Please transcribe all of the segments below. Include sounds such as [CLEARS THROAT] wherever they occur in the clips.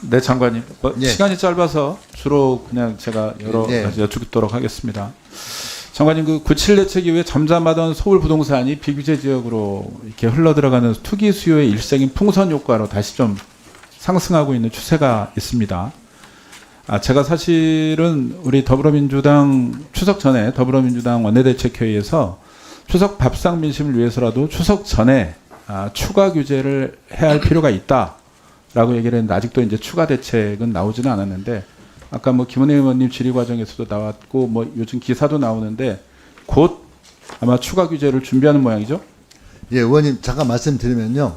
네, 장관님. 뭐 예. 시간이 짧아서 주로 그냥 제가 여러 예. 가지 여쭙도록 하겠습니다. 장관님, 그 97 대책 이후에 잠잠하던 서울 부동산이 비규제 지역으로 이렇게 흘러 들어가는 투기 수요의 일seg인 풍선 효과로 다시 좀 상승하고 있는 추세가 있습니다. 아, 제가 사실은 우리 더불어민주당 추석 전에 더불어민주당 원내대책회의에서 추석 밥상 민심을 위해서라도 추석 전에 아, 추가 규제를 해야 할 필요가 있다 라고 얘기를 했는데 아직도 이제 추가 대책은 나오지는 않았는데 아까 뭐 김은혜 의원님 질의 과정에서도 나왔고 뭐 요즘 기사도 나오는데 곧 아마 추가 규제를 준비하는 모양이죠. 예, 의원님 잠깐 말씀드리면요.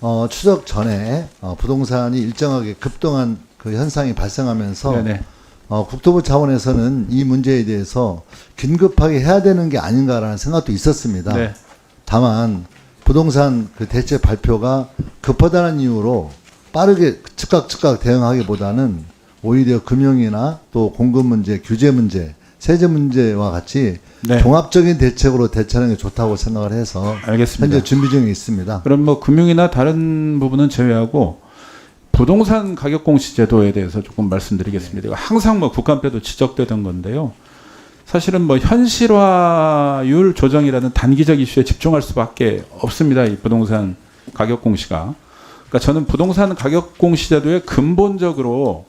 어, 추석 전에 어, 부동산이 일정하게 급등한 그 현상이 발생하면서 네네. 어, 국토부 차원에서는 이 문제에 대해서 긴급하게 해야 되는 게 아닌가라는 생각도 있었습니다. 네. 다만 부동산 그 대책 발표가 급하다는 이유로 빠르게 즉각 즉각 대응하기보다는 오히려 금융이나 또 공급 문제, 규제 문제, 세제 문제와 같이 네. 종합적인 대책으로 대처하는 게 좋다고 생각을 해서 알겠습니다. 현재 준비 중에 있습니다. 그럼 뭐 금융이나 다른 부분은 제외하고 부동산 가격 공시 제도에 대해서 조금 말씀드리겠습니다. 항상 뭐 국감때도 지적되던 건데요. 사실은 뭐 현실화율 조정이라는 단기적 이슈에 집중할 수밖에 없습니다. 이 부동산 가격 공시가. 그러니까 저는 부동산 가격 공시 제도의 근본적으로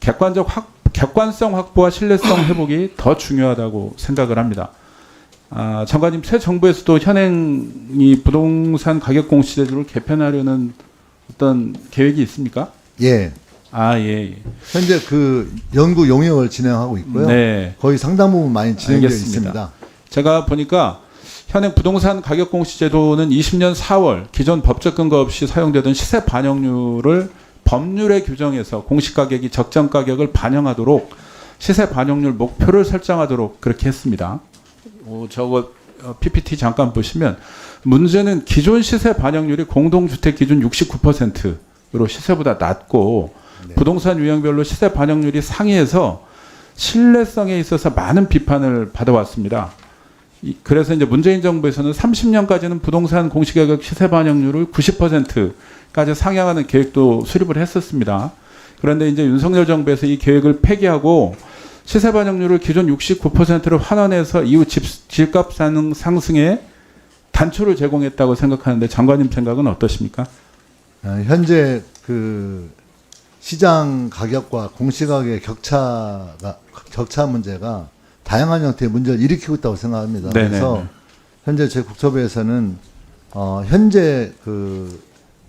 객관적 확, 객관성 확보와 신뢰성 [CLEARS THROAT] 회복이 더 중요하다고 생각을 합니다. 아, 장관님 새 정부에서도 현행 이 부동산 가격 공시 제도를 개편하려는 어떤 계획이 있습니까? 예. 아, 예. 예. 현재 그 연구 용역을 진행하고 있고요. 네. 거의 상당 부분 많이 진행되어 알겠습니다. 있습니다. 제가 보니까 현행 부동산 가격 공시 제도는 20년 4월 기존 법적 근거 없이 사용되던 시세 반영률을 법률에 규정해서 공시 가격이 적정 가격을 반영하도록 시세 반영률 목표를 설정하도록 그렇게 했습니다. 어, 저거 어, PPT 잠깐 보시면 문제는 기존 시세 반영률이 공동주택 기준 69%로 시세보다 낮고 네. 부동산 유형별로 시세 반영률이 상위해서 신뢰성에 있어서 많은 비판을 받아왔습니다. 이- 그래서 이제 문재인 정부에서는 30년까지는 부동산 공시가격 시세 반영률을 90%까지 상향하는 계획도 수립을 했었습니다. 그런데 이제 윤석열 정부에서 이 계획을 폐기하고 시세 반영률을 기존 69%로 환원해서 이후 집, 집값 상승, 상승에 단초를 제공했다고 생각하는데 장관님 생각은 어떠십니까? 어, 현재 그 시장 가격과 공시가격의 격차가 격차 문제가 다양한 형태의 문제를 일으키고 있다고 생각합니다. 네네네. 그래서 현재 제 국토부에서는 어, 현재 그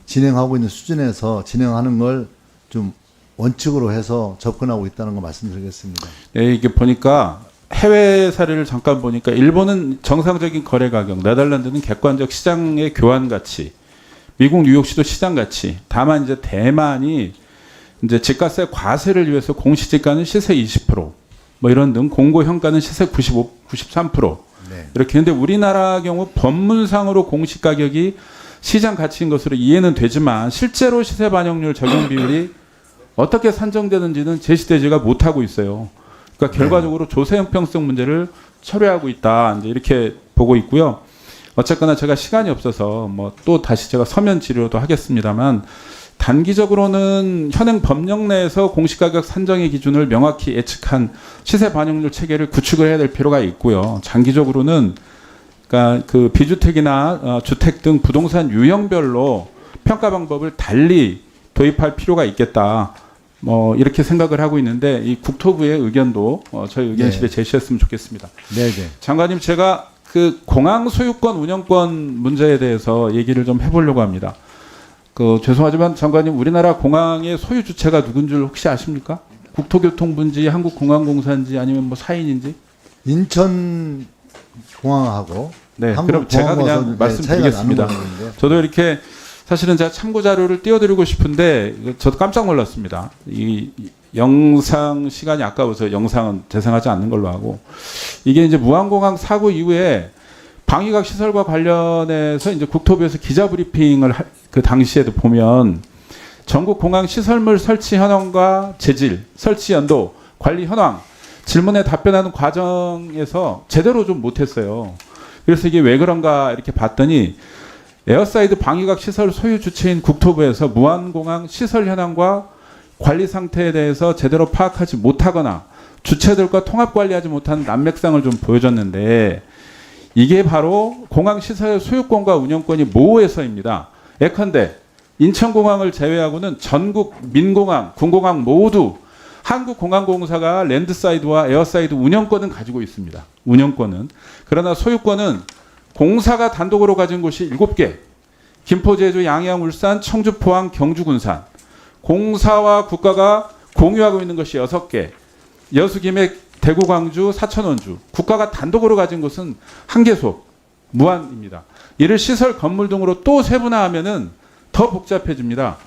진행하고 있는 수준에서 진행하는 걸 좀 원칙으로 해서 접근하고 있다는 거 말씀드리겠습니다. 예, 이게 보니까 해외 사례를 잠깐 보니까 일본은 정상적인 거래 가격, 네덜란드는 객관적 시장의 교환 가치, 미국 뉴욕시도 시장 가치. 다만 이제 대만이 이제 집값의 과세를 위해서 공시지가는 시세 20%, 뭐 이런 등 공고 현가는 시세 95, 93%. 네. 이렇게 했는데 우리나라 경우 법문상으로 공시 가격이 시장 가치인 것으로 이해는 되지만 실제로 시세 반영률 적용 비율이 어떻게 산정되는지는 제시되지가 못하고 있어요. 그러니까 결과적으로 조세 형평성 문제를 철회하고 있다. 이제 이렇게 보고 있고요. 어쨌거나 제가 시간이 없어서 뭐 또 다시 제가 서면 질의도 하겠습니다만 단기적으로는 현행 법령 내에서 공시가격 산정의 기준을 명확히 예측한 시세 반영률 체계를 구축을 해야 될 필요가 있고요. 장기적으로는 그러니까 그 비주택이나 어, 주택 등 부동산 유형별로 평가 방법을 달리 도입할 필요가 있겠다. 뭐 이렇게 생각을 하고 있는데 이 국토부의 의견도 어, 저희 의견실에 네. 제시했으면 좋겠습니다. 네, 네. 장관님 제가 그 공항 소유권 운영권 문제에 대해서 얘기를 좀 해보려고 합니다. 그 죄송하지만 장관님 우리나라 공항의 소유 주체가 누군 줄 혹시 아십니까? 국토교통부인지 한국공항공사인지 아니면 뭐 사인인지? 인천 공항하고 네, 그럼 제가 그냥 네, 말씀드리겠습니다. 저도 이렇게 사실은 제가 참고 자료를 띄워드리고 싶은데 저도 깜짝 놀랐습니다. 이 영상 시간이 아까워서 영상은 재생하지 않는 걸로 하고 이게 이제 무한공항 사고 이후에 방위각 시설과 관련해서 이제 국토부에서 기자 브리핑을 할- 그 당시에도 보면 전국 공항 시설물 설치 현황과 재질, 설치 연도, 관리 현황 질문에 답변하는 과정에서 제대로 좀 못했어요. 그래서 이게 왜 그런가 이렇게 봤더니 에어사이드 방위각 시설 소유 주체인 국토부에서 무한공항 시설 현황과 관리 상태에 대해서 제대로 파악하지 못하거나 주체들과 통합 관리하지 못하는 난맥상을 좀 보여줬는데 이게 바로 공항 시설의 소유권과 운영권이 모호해서입니다. 예컨대 인천공항을 제외하고는 전국 민공항, 군공항 모두 한국공항공사가 랜드사이드와 에어사이드 운영권은 가지고 있습니다. 운영권은 그러나 소유권은 공사가 단독으로 가진 곳이 7개, 김포, 제주, 양양, 울산, 청주, 포항, 경주, 군산. 공사와 국가가 공유하고 있는 것이 6개. 여수, 김해, 대구, 광주, 사천, 원주. 국가가 단독으로 가진 곳은 한 개소, 무한입니다. 이를 시설, 건물 등으로 또 세분화하면은 더 복잡해집니다.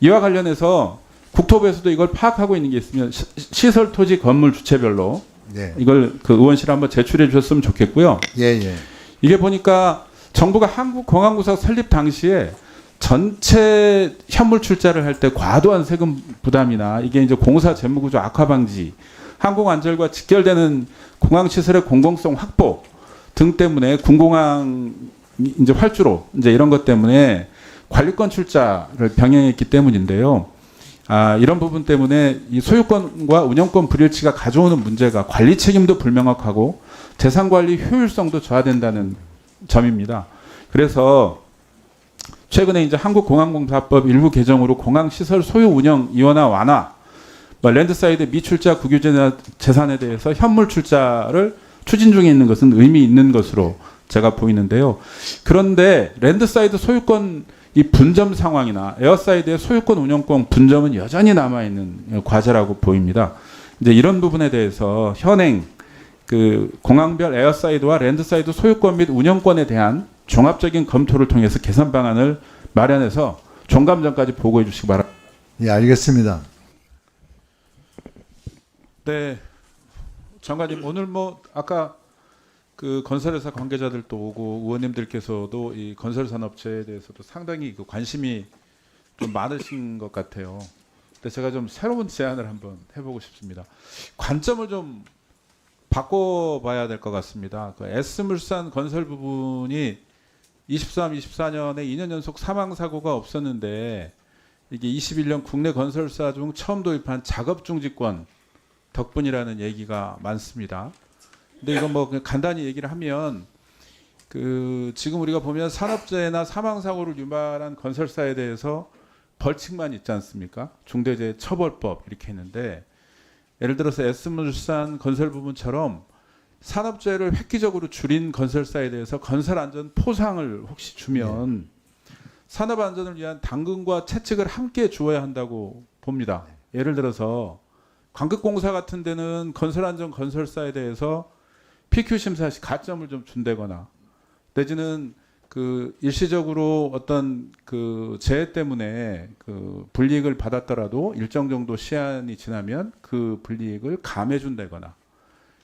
이와 관련해서 국토부에서도 이걸 파악하고 있는 게 있으면 시- 시설, 토지, 건물 주체별로 네. 이걸 그 의원실 한번 제출해 주셨으면 좋겠고요. 예, 예. 이게 보니까 정부가 한국공항구사 설립 당시에 전체 현물 출자를 할 때 과도한 세금 부담이나 이게 이제 공사 재무구조 악화 방지, 항공 안전과 직결되는 공항 시설의 공공성 확보 등 때문에 군공항 이제 활주로 이제 이런 것 때문에 관리권 출자를 병행했기 때문인데요. 아, 이런 부분 때문에 이 소유권과 운영권 불일치가 가져오는 문제가 관리 책임도 불명확하고 재산 관리 효율성도 저하된다는 점입니다. 그래서 최근에 이제 한국공항공사법 일부 개정으로 공항 시설 소유 운영 이원화 완화, 뭐 랜드사이드 미출자 국유재 재산에 대해서 현물 출자를 추진 중에 있는 것은 의미 있는 것으로 제가 보이는데요. 그런데 랜드사이드 소유권 이 분점 상황이나 에어사이드의 소유권 운영권 분점은 여전히 남아 있는 과제라고 보입니다. 이제 이런 부분에 대해서 현행 그 공항별 에어사이드와 랜드사이드 소유권 및 운영권에 대한 종합적인 검토를 통해서 개선 방안을 마련해서 종감전까지 보고해 주시기 바랍니다. 예, 알겠습니다. 네, 장관님 [CLEARS THROAT] 오늘 뭐 아까 그 건설회사 관계자들도 오고 의원님들께서도 이 건설 산업체에 대해서도 상당히 그 관심이 좀 많으신 것 같아요. 근데 제가 좀 새로운 제안을 한번 해보고 싶습니다. 관점을 좀 바꿔봐야 될 것 같습니다. 그 S물산 건설 부분이 23, 24년에 2년 연속 사망 사고가 없었는데 이게 21년 국내 건설사 중 처음 도입한 작업 중지권 덕분이라는 얘기가 많습니다. 근데 이거 뭐 간단히 얘기를 하면 그 지금 우리가 보면 산업재해나 사망 사고를 유발한 건설사에 대해서 벌칙만 있지 않습니까? 중대재해 처벌법 이렇게 했는데 예를 들어서 S물산 건설 부분처럼 산업재해를 획기적으로 줄인 건설사에 대해서 건설 안전 포상을 혹시 주면 산업 안전을 위한 당근과 채찍을 함께 주어야 한다고 봅니다. 예를 들어서 관급공사 같은 데는 건설안전 건설사에 대해서 PQ 심사 시 가점을 좀 준다거나 내지는 그 일시적으로 어떤 그 재해 때문에 그 불이익을 받았더라도 일정 정도 시한이 지나면 그 불이익을 감해 준다거나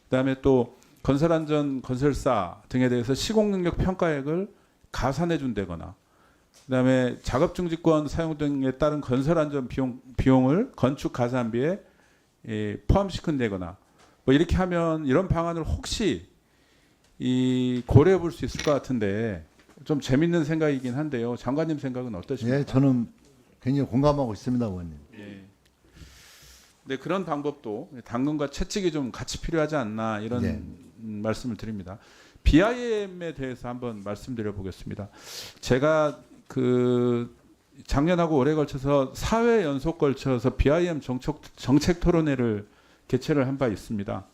그다음에 또 건설안전 건설사 등에 대해서 시공 능력 평가액을 가산해 준다거나 그다음에 작업 중지권 사용 등에 따른 건설 안전 비용 비용을 건축 가산비에 예, 포함시킨다거나 뭐 이렇게 하면 이런 방안을 혹시 이 고려해 볼 수 있을 것 같은데 좀 재밌는 생각이긴 한데요. 장관님 생각은 어떠십니까? 예, 저는 굉장히 공감하고 있습니다, 의원님. 예. 네 그런 방법도 당근과 채찍이 좀 같이 필요하지 않나 이런 네. 음, 말씀을 드립니다. BIM에 대해서 한번 말씀드려 보겠습니다. 제가 그 작년하고 올해 걸쳐서 사회 연속 걸쳐서 BIM 정책 정책 토론회를 개최를 한 바 있습니다.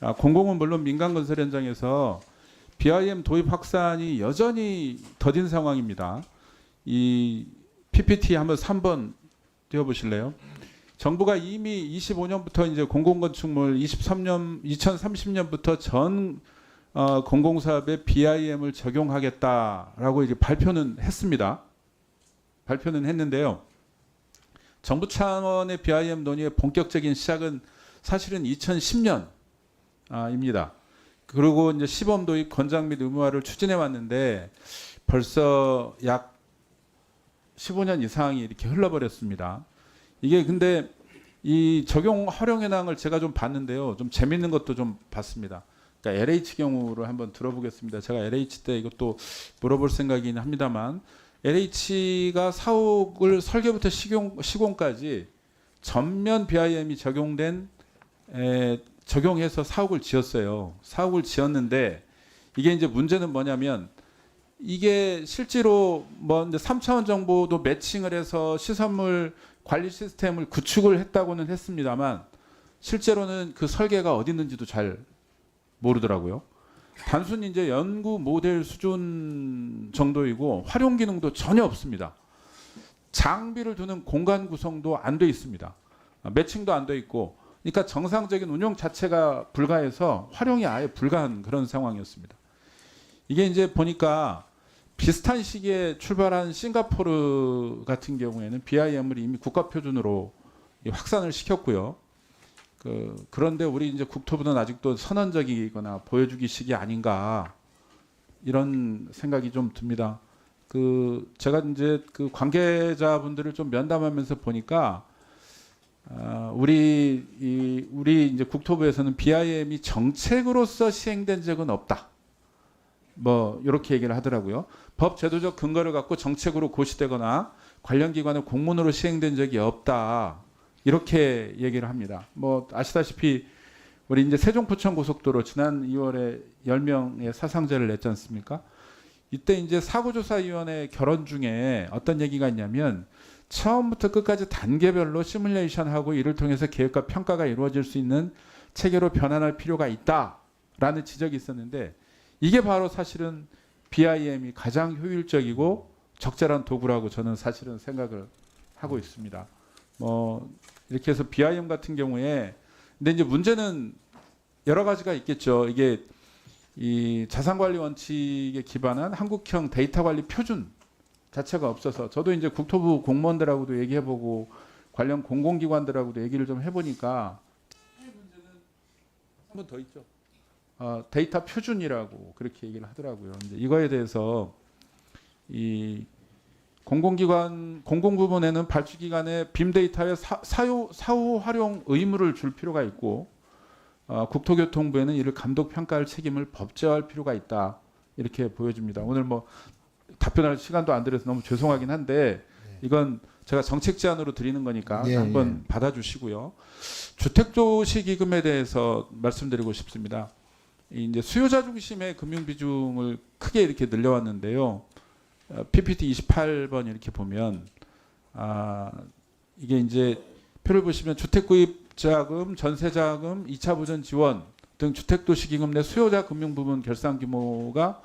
아, 공공은 물론 민간 건설 현장에서 BIM 도입 확산이 여전히 더딘 상황입니다. 이 PPT 한번 3번 띄워 보실래요? 정부가 이미 25년부터 이제 공공건축물 23년 2030년부터 전 어, 공공사업에 BIM을 적용하겠다라고 이제 발표는 했습니다. 발표는 했는데요. 정부 차원의 BIM 논의의 본격적인 시작은 사실은 2010년 아입니다. 그리고 이제 시범 도입 권장 및 의무화를 추진해 왔는데 벌써 약 15년 이상이 이렇게 흘러버렸습니다. 이게 근데 이 적용 활용 현황을 제가 좀 봤는데요. 좀 재밌는 것도 좀 봤습니다. 그러니까 LH 경우를 한번 들어보겠습니다. 제가 LH 때 이것도 물어볼 생각이긴 합니다만 LH가 사옥을 설계부터 시공, 시공 까지 전면 BIM이 적용된 에, 적용해서 사옥을 지었어요. 사옥을 지었는데 이게 이제 문제는 뭐냐면 이게 실제로 뭐 이제 3차원 정보도 매칭을 해서 시설물 관리 시스템을 구축을 했다고는 했습니다만 실제로는 그 설계가 어디 있는지도 잘 모르더라고요. 단순히 이제 연구 모델 수준 정도이고 활용 기능도 전혀 없습니다. 장비를 두는 공간 구성도 안 돼 있습니다. 아, 매칭도 안 돼 있고, 그러니까 정상적인 운영 자체가 불가해서 활용이 아예 불가한 그런 상황이었습니다. 이게 이제 보니까 비슷한 시기에 출발한 싱가포르 같은 경우에는 BIM을 이미 국가 표준으로 이 확산을 시켰고요. 그 그런데 우리 이제 국토부는 아직도 선언적이거나 보여주기 시기 아닌가 이런 생각이 좀 듭니다. 그 제가 이제 그 관계자분들을 좀 면담하면서 보니까 아, 우리 이 우리 이제 국토부에서는 BIM이 정책으로서 시행된 적은 없다. 뭐 이렇게 얘기를 하더라고요. 법 제도적 근거를 갖고 정책으로 고시되거나 관련 기관의 공문으로 시행된 적이 없다. 이렇게 얘기를 합니다. 뭐 아시다시피 우리 이제 세종포천 고속도로 지난 2월에 10명의 사상자를 냈지 않습니까? 이때 이제 사고조사위원회 결론 중에 어떤 얘기가 있냐면 처음부터 끝까지 단계별로 시뮬레이션하고 이를 통해서 계획과 평가가 이루어질 수 있는 체계로 변환할 필요가 있다라는 지적이 있었는데 이게 바로 사실은 BIM이 가장 효율적이고 적절한 도구라고 저는 사실은 생각을 하고 있습니다. 뭐 이렇게 해서 BIM 같은 경우에 근데 이제 문제는 여러 가지가 있겠죠. 이게 이 자산 관리 원칙에 기반한 한국형 데이터 관리 표준 자체가 없어서 저도 이제 국토부 공무원들하고도 얘기해보고 관련 공공기관들하고도 얘기를 좀 해보니까 한 번 더 있죠. 어, 데이터 표준이라고 그렇게 얘기를 하더라고요. 이제 이거에 대해서 이 공공기관 공공부문에는 발주기관에 빔 데이터의 사, 사유, 사후 활용 의무를 줄 필요가 있고 어, 국토교통부에는 이를 감독 평가할 책임을 법제화할 필요가 있다 이렇게 보여집니다. 오늘 뭐 답변할 시간도 안 들어서 너무 죄송하긴 한데 이건 제가 정책 제안으로 드리는 거니까 예, 한번 받아주시고요. 주택도시기금에 대해서 말씀드리고 싶습니다. 이 이제 수요자 중심의 금융 비중을 크게 이렇게 늘려왔는데요. 어, PPT 28번 이렇게 보면 아 이게 이제 표를 보시면 주택 구입 자금, 전세 자금, 2차 보전 지원 등 주택 도시 기금 내 수요자 금융 부문 결산 규모가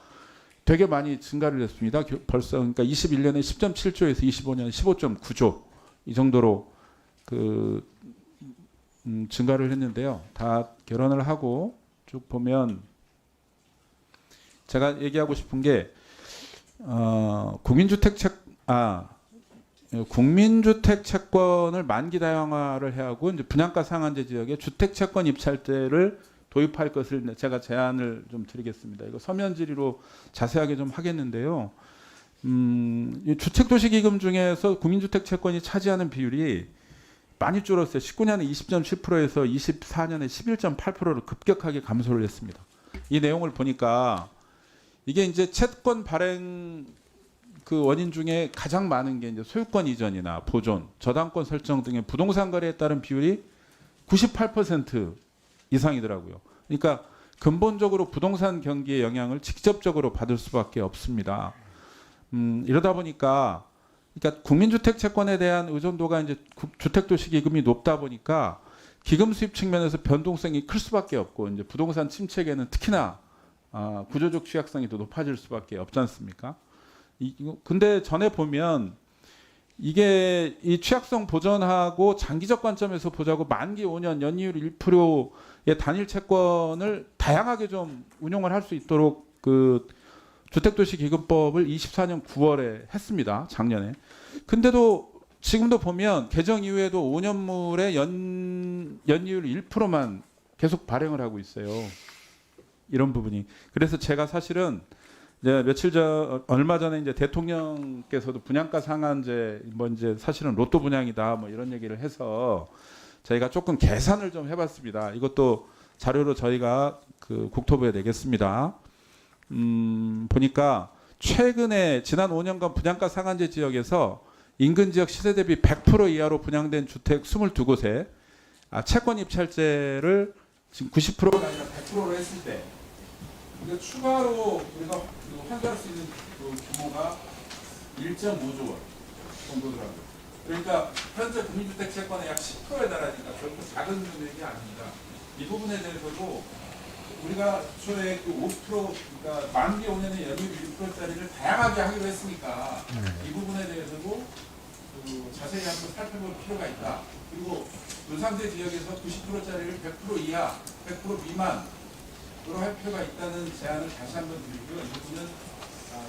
되게 많이 증가를 했습니다. 겨- 벌써 그러니까 21년에 10.7조에서 25년 15.9조 이 정도로 그 음, 증가를 했는데요. 다 결혼을 하고 쭉 보면 제가 얘기하고 싶은 게 어, 국민주택 책아 국민주택 채권을 만기 다양화를 해야 하고 이제 분양가 상한제 지역에 주택 채권 입찰제를 도입할 것을 제가 제안을 좀 드리겠습니다. 이거 서면 질의로 자세하게 좀 하겠는데요. 음, 이 주택 도시 기금 중에서 국민주택 채권이 차지하는 비율이 많이 줄었어요. 19년에 20.7%에서 24년에 11.8%로 급격하게 감소를 했습니다. 이 내용을 보니까 이게 이제 채권 발행 그 원인 중에 가장 많은 게 이제 소유권 이전이나 보존, 저당권 설정 등의 부동산 거래에 따른 비율이 98% 이상이더라고요. 그러니까 근본적으로 부동산 경기의 영향을 직접적으로 받을 수밖에 없습니다. 음, 이러다 보니까 그러니까 국민주택 채권에 대한 의존도가 이제 국- 주택도시기금이 높다 보니까 기금 수입 측면에서 변동성이 클 수밖에 없고 이제 부동산 침체계는 특히나 아, 구조적 취약성이 더 높아질 수밖에 없지 않습니까? 이, 근데 전에 보면 이게 이 취약성 보전하고 장기적 관점에서 보자고 만기 5년 연이율 1%의 단일 채권을 다양하게 좀 운용을 할 수 있도록 그 주택도시기금법을 24년 9월에 했습니다. 작년에. 근데도 지금도 보면 개정 이후에도 5년물의 연 연이율 1%만 계속 발행을 하고 있어요. 이런 부분이. 그래서 제가 사실은 이제 며칠 전 얼마 전에 이제 대통령께서도 분양가 상한제 뭐 이제 사실은 로또 분양이다 뭐 이런 얘기를 해서 저희가 조금 계산을 좀 해봤습니다. 이것도 자료로 저희가 그 국토부에 내겠습니다. 음, 보니까 최근에 지난 5년간 분양가 상한제 지역에서 인근 지역 시세 대비 100% 이하로 분양된 주택 22곳에 아, 채권 입찰제를 지금 90%가 아니라 100%로 했을 때 이게 추가로 우리가 그 환수할 수 있는 그 규모가 1.5조 원 정도 더라고요. 그러니까 현재 국민주택 채권의 약 10%에 달하니까 결코 작은 금액이 아닙니다. 이 부분에 대해서도 우리가 초에 그 5% 그러니까 만기 5년에 연율 1%짜리를 다양하게 하기로 했으니까 이 부분에 대해서도 그 자세히 한번 살펴볼 필요가 있다. 그리고 눈상대 지역에서 90%짜리를 100% 이하, 100% 미만으로 할 필요가 있다는 제안을 다시 한번 드리고요. 이 부분은 아,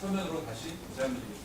서면으로 다시 제안드리겠습니다.